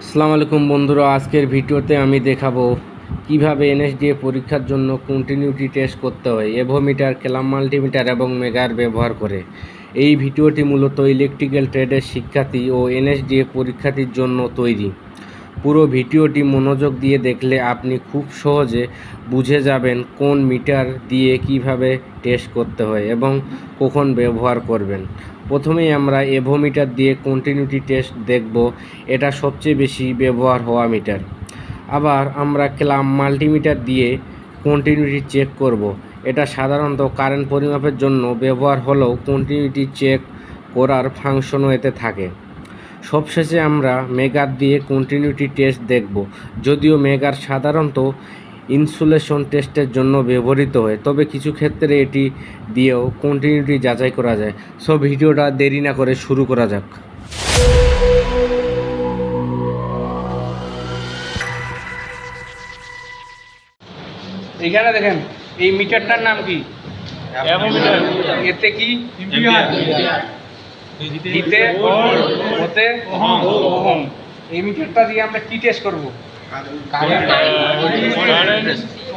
আসসালামু আলাইকুম বন্ধুরা, আজকের ভিডিওতে আমি দেখাবো কীভাবে এনএসডিএ পরীক্ষার জন্য কন্টিনিউটি টেস্ট করতে হয়, এভোমিটার ক্যালাম মাল্টিমিটার এবং মেগার ব্যবহার করে। এই ভিডিওটি মূলত ইলেকট্রিক্যাল ট্রেডের শিক্ষার্থী ও এনএসডিএ পরীক্ষার্থীর জন্য তৈরি। পুরো ভিডিওটি মনোযোগ দিয়ে দেখলে আপনি খুব সহজে বুঝে যাবেন কোন মিটার দিয়ে কীভাবে টেস্ট করতে হয় এবং কখন ব্যবহার করবেন। প্রথমেই আমরা এভোমিটার দিয়ে কন্টিনিউটি টেস্ট দেখব, এটা সবচেয়ে বেশি ব্যবহার হওয়া মিটার। আবার আমরা ক্লাম মাল্টিমিটার দিয়ে কন্টিনিউটি চেক করব, এটা সাধারণত কারেন্ট পরিমাপের জন্য ব্যবহার হলেও কন্টিনিউটি চেক করার ফাংশনও এতে থাকে। সবশেষে আমরা মেগার দিয়ে কন্টিনিউটি টেস্ট দেখব। যদিও মেগার সাধারণত ইনসুলেশন টেস্টের জন্য ব্যবহৃত হয় তবে কিছু ক্ষেত্রে এটি দিয়েও কন্টিনিউটি যাচাই করা যায়। সো ভিডিওটা দেরি না করে শুরু করা যাক। এখানে দেখেন এই মিটারটার নাম কি? এতে কি? হিতে হতে ওহম এই মিটারটা দিয়ে আমরা কি টেস্ট করব?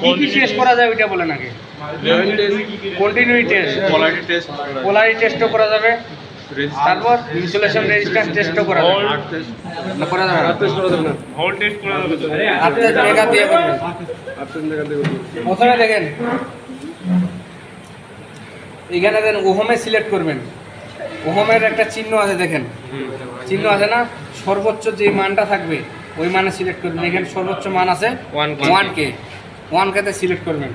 কি কি টেস্ট করা যায় ওইটা বলেন আগে কন্টিনিউটি টেস্ট পোলারিটি টেস্টও করা যাবে। তারপর ইনসুলেশন রেজিস্ট্যান্স টেস্টও করা যাবে। না করা যাবে না। হাতে মেগা দিয়ে করবেন প্রথমে দেখেন। এখানে দেন ওহমে সিলেক্ট করবেন। ওহমের একটা চিহ্ন আছে দেখেন। চিহ্ন আছে না? সর্বোচ্চ যে মানটা থাকবে ওই মানে সিলেক্ট করবেন। এখানে সর্বোচ্চ মান আছে ওয়ান কে ওয়ান কেতে সিলেক্ট করবেন।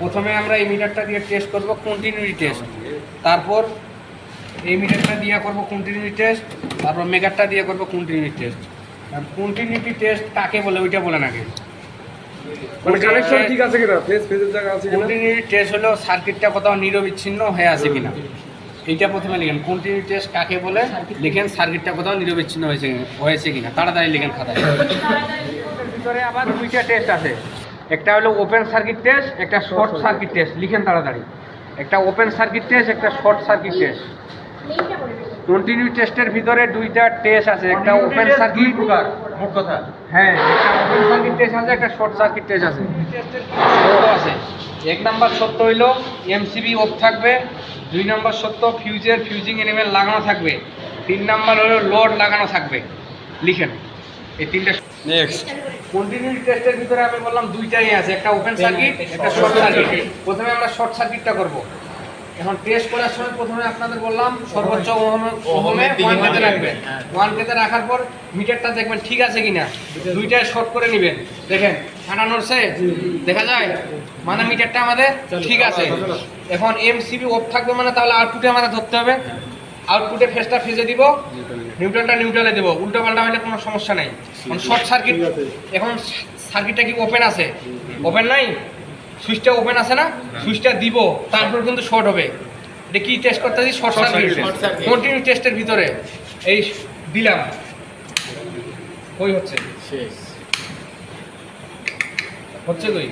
প্রথমে আমরা এই মিটারটা দিয়ে টেস্ট করব কন্টিনিউটি টেস্ট তারপর এই মিটারটা দিয়ে করব কন্টিনিউটি টেস্ট তারপর মেগারটা দিয়ে করব কন্টিনিউটি টেস্ট আর কন্টিনিউটি টেস্ট কাকে বলে ওইটা বলেন আগে। মানে ঠিক আছে কিনা? ফেজ ফেজের জায়গা আছে কিনা? কন্টিনিউটি টেস্ট হলো সার্কিটটা কোথাও নিরবিচ্ছিন্ন হয়ে আছে কিনা। এইটা প্রথমে লিখেন। কোনটি টেস্ট কাকে বলে? লিখেন সার্কিটটা কোথাও নিরবিচ্ছিন্ন হয়েছে হয়েছে কিনা। তাড়াতাড়ি লিখেন খাতায়। ভিতরে আবার দুইটা টেস্ট আছে। একটা হলো ওপেন সার্কিট টেস্ট একটা শর্ট সার্কিট টেস্ট লিখেন তাড়াতাড়ি। একটা ওপেন সার্কিট টেস্ট একটা শর্ট সার্কিট টেস্ট কন্টিনিউ টেস্টের ভিতরে দুইটা টেস্ট আছে একটা ওপেন সার্কিট প্রকার মোট কথা। হ্যাঁ একটা ওপেন সার্কিট টেস্ট আছে একটা শর্ট সার্কিট টেস্ট আছে। আছে। এক নাম্বার সত্য হইল এমসিবি অফ থাকবে দুই নাম্বার সত্য ফিউজের ফিউজিং এনিমেল লাগানো থাকবে তিন নাম্বার হলো লোড লাগানো থাকবে। লিখেন এই তিনটা নেক্সট কন্টিনিউটি টেস্টের ভিতরে আমি বললাম দুইটাই আছে একটা ওপেন সার্কিট একটা শর্ট সার্কিট প্রথমে আমরা শর্ট সার্কিটটা করব। এখন টেস্ট করার সময় প্রথমে আপনাদের বললাম সর্বোচ্চ ওহমে ওয়ান রাখবেন। ওয়ান কেতে রাখার পর মিটারটা দেখবেন ঠিক আছে কিনা। দুইটাই শর্ট করে নেবেন। দেখেন ঠান্ডা নড়ছে দেখা যায়? মানে মিটারটা আমাদের ঠিক আছে। এখন এমসিবি অফ থাকবে মানে তাহলে আউটপুটে আমাদের ধরতে হবে। আউটপুটে ফেসটা ফেজে দিব। নিউট্রালটা নিউট্রালে দেবো। উল্টো পাল্টা হলে কোনো সমস্যা নেই। এখন শর্ট সার্কিট এখন সার্কিটটা কি ওপেন আছে? ওপেন নাই? সুইচটা ওপেন আছে না? সুইচটা দিব তারপর কিন্তু শর্ট হবে। এটা কি টেস্ট করতেছি? শর্ট সার্কিট কন্টিনিউ টেস্টের ভিতরে। এই দিলাম। ওই হচ্ছে? হচ্ছে কই?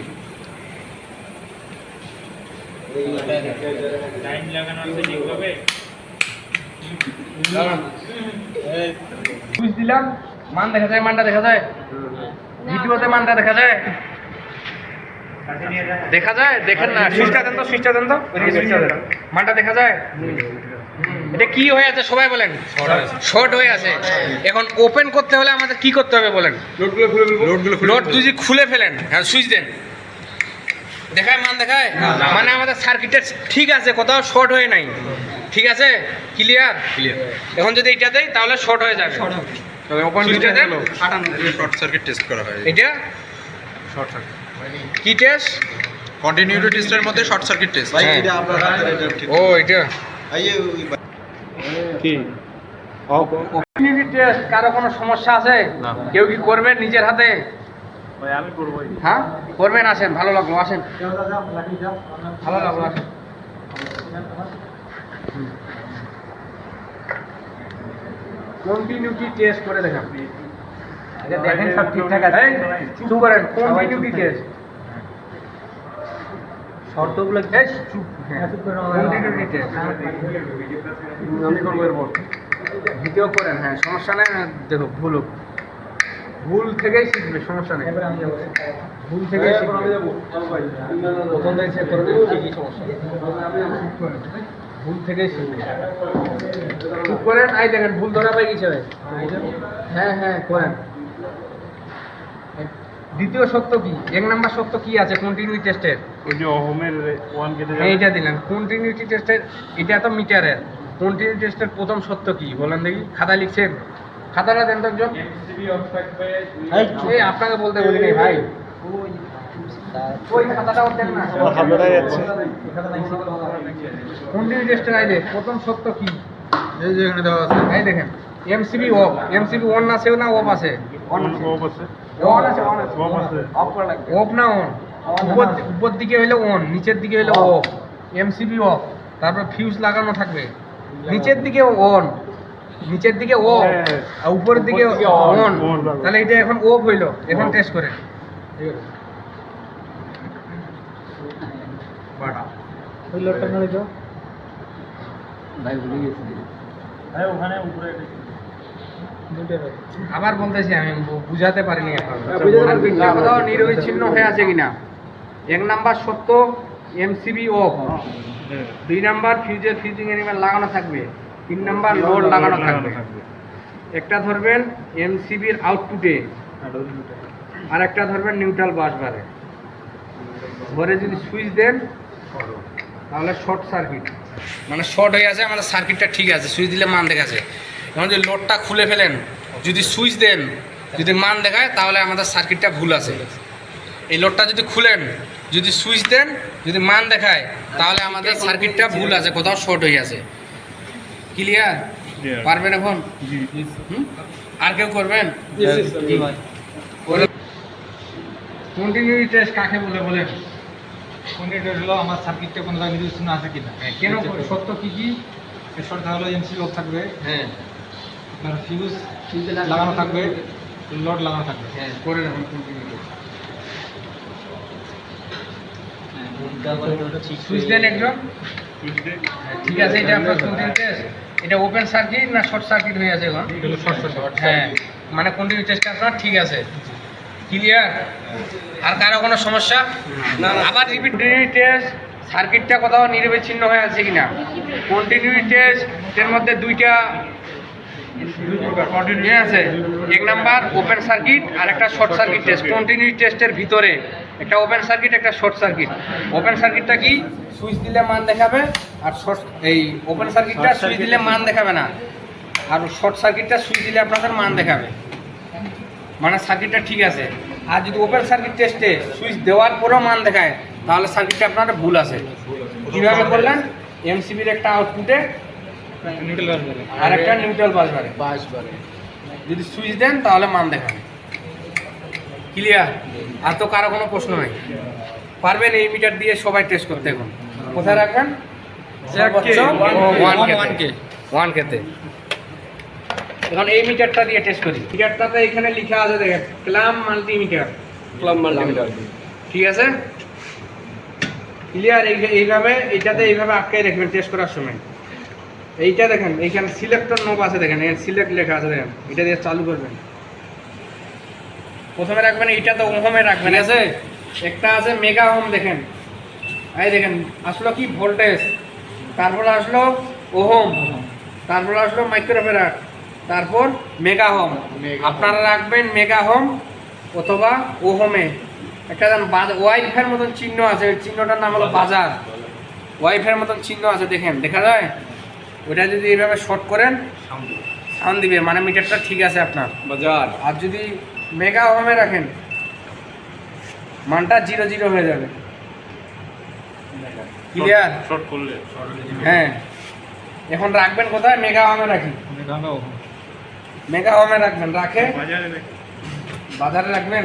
দাঁড়ান। সুইচ দিলাম। মান দেখা যায় মানটা দেখা যায়? ভিডিওতে মানটা দেখা যায়? দেখা যায়? দেখেন না। সুইচটা দেন তো? সুইচটা দেন তো? ওইদিকে সুইচটা দেন মানটা দেখা যায়? এটা কি হয়ে আছে? সবাই বলেন। শর্ট হয়ে আছে। এখন ওপেন করতে হলে আমাদের কি করতে হবে বলেন? লোডগুলো খুলে লোডগুলো লোড যদি খুলে ফেলেন হ্যাঁ সুইচ দেন। দেখায় মান দেখায়? মানে আমাদের সার্কিটের ঠিক আছে কোথাও শর্ট হয়ে নাই। ঠিক আছে? ক্লিয়ার ক্লিয়ার এখন যদি এটা দেয় তাহলে শর্ট হয়ে যাবে। শর্ট তাহলে ওপেন সুইচটা দেন। শর্ট সার্কিট টেস্ট করা হয়। এটা শর্ট সার্কিট। কি টেস্ট কন্টিনিউটি টেস্টের মধ্যে শর্ট সার্কিট টেস্ট হ্যাঁ। ও এটা। কি? কমিউনিটি টেস্ট কারও কোনো সমস্যা আছে? কেউ কি করবেন নিজের হাতে? ভাই আমি করব হ্যাঁ? করবেন আসেন ভালো লাগল আসেন। ভালো লাগল আসেন। কন্টিনিউটি টেস্ট করে দেখান। দেখেন সব ঠিকঠাক আছে? চুপ করেন কন্টিনিউটি টেস্ট শর্তগুলো চুপ কন্টিনিউটি টেস্ট আমি করব এরপর ভিডিও করেন হ্যাঁ সমস্যা নেই দেখো ভুল হোক। ভুল থেকেই শিখবে সমস্যা নেই। ভুল থেকেই প্রথম থেকে চেক করবে কি কি সমস্যা। ভুল থেকেই শিখবে। ঠিক করেন আই দেখেন ভুল ধরা পাই গেছে হ্যাঁ হ্যাঁ করেন। দ্বিতীয় সত্য কি? এক নাম্বার সত্য কি আছে? কন্টিনিউটি টেস্টের ওই যে হোমের ওয়ান কেটে এইটা দিলাম কন্টিনিউটি টেস্টের এটা তো মিটারের কন্টিনিউটি টেস্টের প্রথম সত্য কি? বলেন দেখি। খাতা লিখছেন? খাতাটা দেন তো একজন। এই আপনাকে বলতে বলি নাই ভাই। ওই খাতাটাও দেন না। কন্টিনিউটি টেস্টের আইলে প্রথম সত্য কি? এই যে এখানে দেওয়া আছে। এই দেখেন। এমসিবি অফ এমসিবি অন আছে না অফ আছে? অন আছে অন আছে। অন আছে অফ আছে। অফ না অন উপর উপর দিকে হইলে অন নিচের দিকে হইলে অফ এমসিবি অফ তারপর ফিউজ লাগানো থাকবে। নিচের দিকে অন নিচের দিকে অফ হ্যাঁ। আর উপরের দিকে অন তাহলে এটা এখন অফ হইল। এখন. টেস্ট করে ওই নাড়ি দাও ওখানে উপরে আবার বলতেছি আমি বুঝাতে পারিনি এখন। সার্কিটটা না। কোথাও নিরবিচ্ছিন্ন হয়ে আছে কিনা? এক নাম্বার সত্য এমসিবি অফ দুই নাম্বার ফিউজের ফিউজিং এনিমেল লাগানো থাকবে। তিন নাম্বার লোড লাগানো থাকবে। একটা ধরবেন এমসিবির আউটপুটে আর একটা ধরবেন নিউট্রাল বাস বারে ধরে যদি সুইচ দেন তাহলে শর্ট সার্কিট মানে শর্ট হয়ে আছে মানে সার্কিটটা ঠিক আছে। সুইচ দিলে মান দেখাচ্ছে। এখন যদি লোডটা খুলে ফেলেন যদি সুইচ দেন যদি মান দেখায় তাহলে আমাদের সার্কিটটা ভুল আছে। এই লোডটা যদি খুলেন যদি সুইচ দেন যদি মান দেখায় তাহলে আমাদের সার্কিটটা ভুল আছে কোথাও শর্ট হয়ে আছে। ক্লিয়ার পারবেন এখন? হুম? আর কেউ করবেন? কন্টিনিউটি টেস্ট কাকে বলে হলো আমার সার্কিটটা কোনো জায়গায় নির্দিষ্ট আছে কিনা? হ্যাঁ, কেন সত্য কি কি? শর্টটা হলো এমসি লোড থাকবে। হ্যাঁ। আপনার ফিউজ লাগানো থাকবে লোড লাগানো থাকবে। হ্যাঁ করে রাখুন সুইচ দেন ঠিক আছে এটা আপনার টেস্ট এটা ওপেন সার্কিট না শর্ট সার্কিট হয়ে আছে এখন? হ্যাঁ মানে কন্টিনিউ টেস্ট আপনার ঠিক আছে। ক্লিয়ার আর কারও কোনো সমস্যা? না আবার রিপিট টেস্ট সার্কিটটা কোথাও নিরবিচ্ছিন্ন হয়ে আছে কিনা? কন্টিনিউটি টেস্টের মধ্যে দুইটা কন্টিনিউ আছে এক নাম্বার ওপেন সার্কিট আর একটা শর্ট সার্কিট টেস্ট কন্টিনিউ টেস্টের ভিতরে। একটা ওপেন সার্কিট একটা শর্ট সার্কিট ওপেন সার্কিটটা কি? সুইচ দিলে মান দেখাবে আর শর্ট এই ওপেন সার্কিটটা সুইচ দিলে মান দেখাবে না। আর শর্ট সার্কিটটা সুইচ দিলে আপনাদের মান দেখাবে। মানে সার্কিটটা ঠিক আছে। আর যদি ওপেন সার্কিট টেস্টে সুইচ দেওয়ার পরেও মান দেখায় তাহলে সার্কিটটা আপনার ভুল আছে। কীভাবে করলেন? এমসিবির একটা আউটপুটে নিউট্রাল বাস বলে আর একটা নিউট্রাল বাস বারে বাস বারে যদি সুইচ দেন তাহলে মান দেখাবে। ক্লিয়ার আর তো কারও কোনো প্রশ্ন নেই। পারবেন এই মিটার দিয়ে সবাই টেস্ট করতে এখন কোথায় রাখবেন? ওয়ান কে কেতে এখন এই মিটারটা দিয়ে টেস্ট করি। মিটারটাতে এখানে লেখা আছে দেখেন ক্লাম মাল্টিমিটার। Club multimeter. ঠিক আছে? ক্লিয়ার এইভাবে এইটাতে এইভাবে আটকে রাখবেন টেস্ট করার সময়। এইটা দেখেন এইখানে সিলেক্টর নোব আছে দেখেন এখানে সিলেক্ট লেখা আছে দেখেন এটা দিয়ে চালু করবেন। প্রথমে রাখবেন এইটা তো ওহমে রাখবেন। আছে? একটা আছে মেগা ওহম দেখেন। এই দেখেন আসলো কি ভোল্টেজ তারপর আসলো ওহম তারপর আসলো মাইক্রোফেরাট তারপর মেগা হোম আপনারা রাখবেন মেগা হোম অথবা ওহমে একটা ওয়াইফের মতন চিহ্ন আছে ওই চিহ্নটার নাম হলো বাজার। ওয়াইফের মতন চিহ্ন আছে দেখেন দেখা যায়? ওটা যদি এইভাবে শর্ট করেন সাউন্ড দিবে। মানে মিটারটা ঠিক আছে আপনার। বাজার। আর যদি মেগা হোমে রাখেন মানটা জিরো জিরো হয়ে যাবে। ক্লিয়ার শর্ট করলে হ্যাঁ এখন রাখবেন কোথায়? মেগা হোমে রাখি। মেগা হোমে রাখবেন রাখে। বাজারে বাজারে রাখবেন?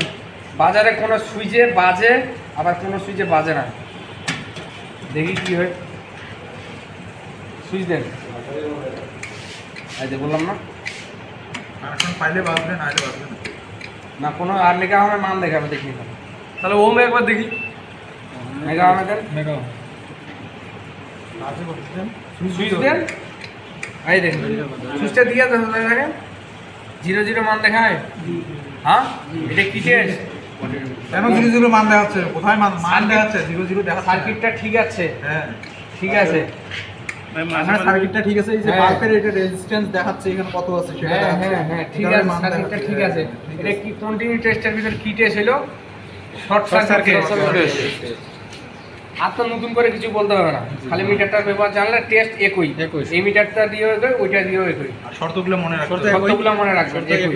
বাজারে কোনো সুইচে বাজে আবার কোনো সুইচে বাজে না। দেখি কি হয়। সুইচ দেন। এই যে বললাম না। পাইলে বাঁচবে না বাঁচবে না। না কোনো আর মেগা হোমে মান দেখাবে দেখি তাহলে ওম একবার দেখি। মেগা সুইচ দেন। এই দেখেন সুইচটা দিয়ে দেখেন। জিরো জিরো মান দেখায়। হ্যাঁ? এটা কি টেস্ট কেন জিরো জিরো মান দেখাচ্ছে? কোথায় মান মান দেখাচ্ছে? জিরো জিরো সার্কিটটা ঠিক আছে। হ্যাঁ। ঠিক আছে। এখানে সার্কিটটা ঠিক আছে এই যে হ্যাঁ। বাল্বের এটা রেজিস্ট্যান্স দেখাচ্ছে এখানে কত আছে সেটা হ্যাঁ হ্যাঁ হ্যাঁ ঠিক আছে সার্কিটটা ঠিক আছে। হ্যাঁ, এটা কি কন্টিনিউ টেস্টের ভিতর কি টেস্ট হলো? শর্ট সার্কিট আর তো নতুন করে কিছু বলতে হবে না। খালি মিটারটার ব্যাপার জানলে টেস্ট একই। একই। এই মিটারটা দিয়েও একই ওইটা দিয়েও একই। আর শর্তগুলো মনে রাখতে হবে। শর্তগুলো মনে রাখবেন একই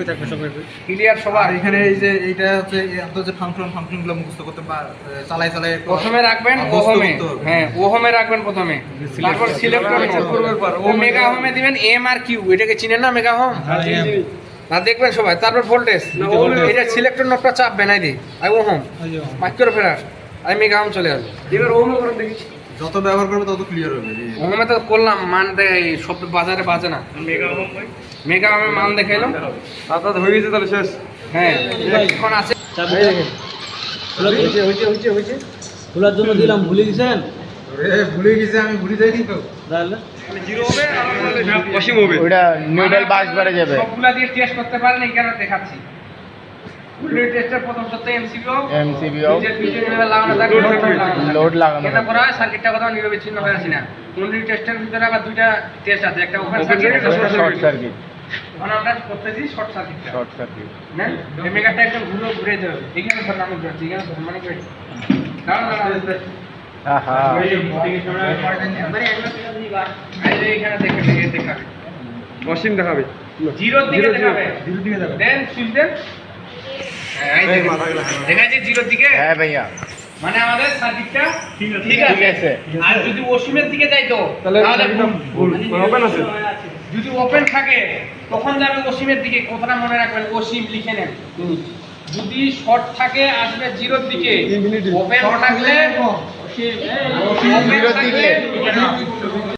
ক্লিয়ার সবার? এখানে এই যে এইটা হচ্ছে এত যে ফাংশন ফাংশনগুলো মুখস্থ করতে পার চালাই চালাই প্রথমে রাখবেন ওহমে। হ্যাঁ ওহমে রাখবেন প্রথমে। তারপর সিলেক্টর ও মেগা হোমে দিবেন এম আর কিউ এটাকে চিনেন না মেগা হোম না দেখবেন সবাই। তারপর ভোল্টেজ এটা সিলেক্টর নোটটা চাপবেন আই দি আই ওহম। মাইক্রো মেগা চলে আসবে। এবার ওম করে দেখি। যত ব্যবহার করবে তত ক্লিয়ার হবে ওহমে তো করলাম মান দেয় শব্দ বাজারে বাজে না। মান দেখাইলাম। হয়ে গেছে তাহলে শেষ। হ্যাঁ এখন আছে। হয়েছে হয়েছে হয়েছে খোলার জন্য দিলাম ভুলে গেছেন? ভুলে গেছে আমি ভুলে যাইনি তো। তাহলে? জিরো হবে আর অসীম হবে ওটা নিউডাল বাস বাড়ে যাবে। সবগুলা দিয়ে টেস্ট করতে পারেন এই কারণে দেখাচ্ছি। ফুললি টেস্টের প্রথম সপ্তাহে এমসিকিউ এমসিবিও নিজের পিছনে level লাগানো থাকবে, load লাগানো থাকবে। লোড লাগানো কেন করা হয় সার্কিটটা কোথাও নিরবিচ্ছিন্ন হয়ে আসি না। ফুললি টেস্টের ভিতরে আবার দুইটা টেস্ট আছে একটা ওপেন সার্কিট একটা শর্ট সার্কিট সার্কিট আমরা করতেছি শর্ট সার্কিটটা শর্ট সার্কিট না এই মেগাটা একদম ঘুরে ঘুরে যাবে এখানে ধর আমি ঘুরছি এখানে ধর মানে করে দাঁড়ান দাঁড়ান আহা। এই যে এখানে দেখে দেখে দেখাবে। জিরোর দিকে দেখাবে দেন সুইচ দেন হ্যাঁ, এই জিরোর দিকে। হ্যাঁ ভাইয়া। মানে আমাদের সার্কিটটা ঠিক ঠিক আছে। আছে। আর যদি দিকে তাহলে ওপেন আছে। যদি ওপেন থাকে তখন যাবে অসীমের দিকে। কথাটা মনে রাখবেন অসীম লিখে নেন। যদি শর্ট থাকে আসবে জিরোর দিকে। ওপেন থাকলে জিরোর দিকে। থাকলে